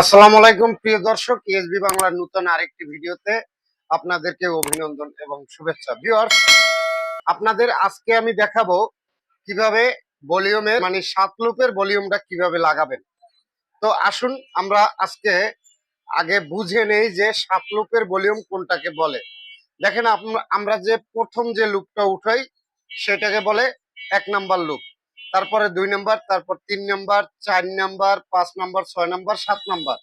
আসসালামু আলাইকুম, প্রিয় দর্শক। ইএসবি বাংলার নতুন আরেকটি ভিডিওতে আপনাদেরকে অভিনন্দন এবং শুভেচ্ছা। ভিউয়ার্স আপনাদের আজকে আমি দেখাবো কীভাবে ভলিউমের মানে সাত লুপের ভলিউমটা কীভাবে লাগাবেন। তো আসুন, আমরা আজকে আগে বুঝে নেই যে সাত লুপের ভলিউম কোনটাকে বলে। দেখেন আমরা যে প্রথম যে লুপটা উঠাই, সেটাকে বলে এক নাম্বার লুপ। তারপরে দুই নাম্বার, তারপর তিন নাম্বার, চার নাম্বার, পাঁচ নাম্বার, ছয় নাম্বার, সাত নাম্বার।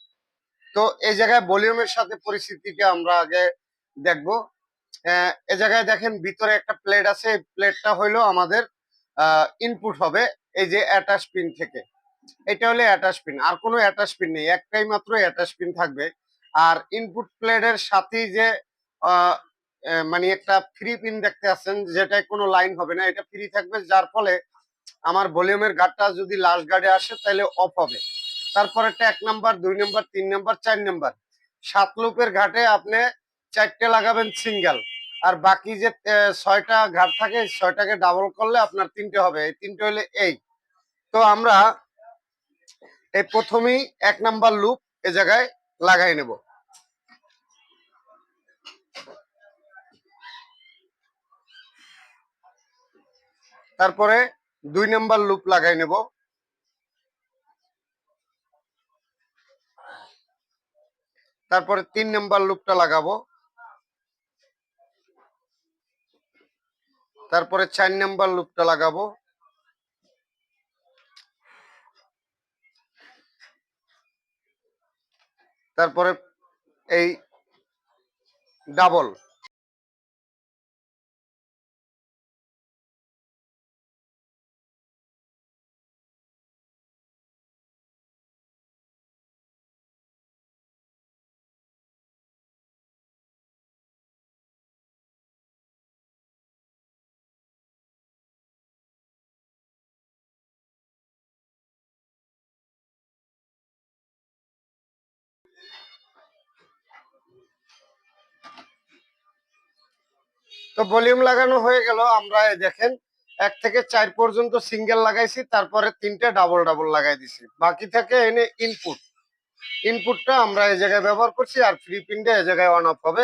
তো এই জায়গায় ভলিউমের সাথে পরিস্থিতিটা আমরা আগে দেখব। এ জায়গায় দেখেন, ভিতরে একটা প্লেট আছে, এই প্লেটটা হইল আমাদের ইনপুট হবে এই যে অ্যাটাচ পিন থেকে। এটা হলো অ্যাটাচ পিন আর কোনো অ্যাটাচ পিন নেই, একটাই মাত্র অ্যাটাচ পিন থাকবে। আর ইনপুট প্লেটের সাথেই যে মানে একটা ফ্রি পিন দেখতে আছেন, যেটায় কোনো লাইন হবে না, এটা ফ্রি থাকবে, যার ফলে আমার ভলিউমের গার্ডটা যদি লাস্ট গার্ডে আসে, তাহলে অফ হবে। তারপর এক নাম্বার, দুই নাম্বার, তিন নাম্বার, চার নাম্বার। সাত লুপের ঘাটে আপনি চারটে লাগাবেন সিঙ্গেল আর বাকি যে ছয়টা ঘাট থাকে ছয়টাকে ডাবল করলে আপনার তিনটে হবে। এই তিনটে হলে এই তো আমরা এই প্রথমেই এক নাম্বার লুপ এ জায়গায় লাগাই নেব। তারপরে দুই নাম্বার লুপ লাগাই নেব। তারপরে তিন নাম্বার লুপটা লাগাবো। তারপরে চার নাম্বার লুপটা লাগাবো। তারপরে এই ডাবল তো ভলিউম লাগানো হয়ে গেল। আমরা দেখেন, এক থেকে চার পর্যন্ত সিঙ্গেল লাগাইছি, তারপরে তিনটে ডাবল ডাবল লাগাই দিছি। বাকি থেকে এনে ইনপুট ইনপুটটা আমরা এই জায়গায় ব্যবহার করছি আর ফ্রি পিনটা এই জায়গায় অন অফ হবে।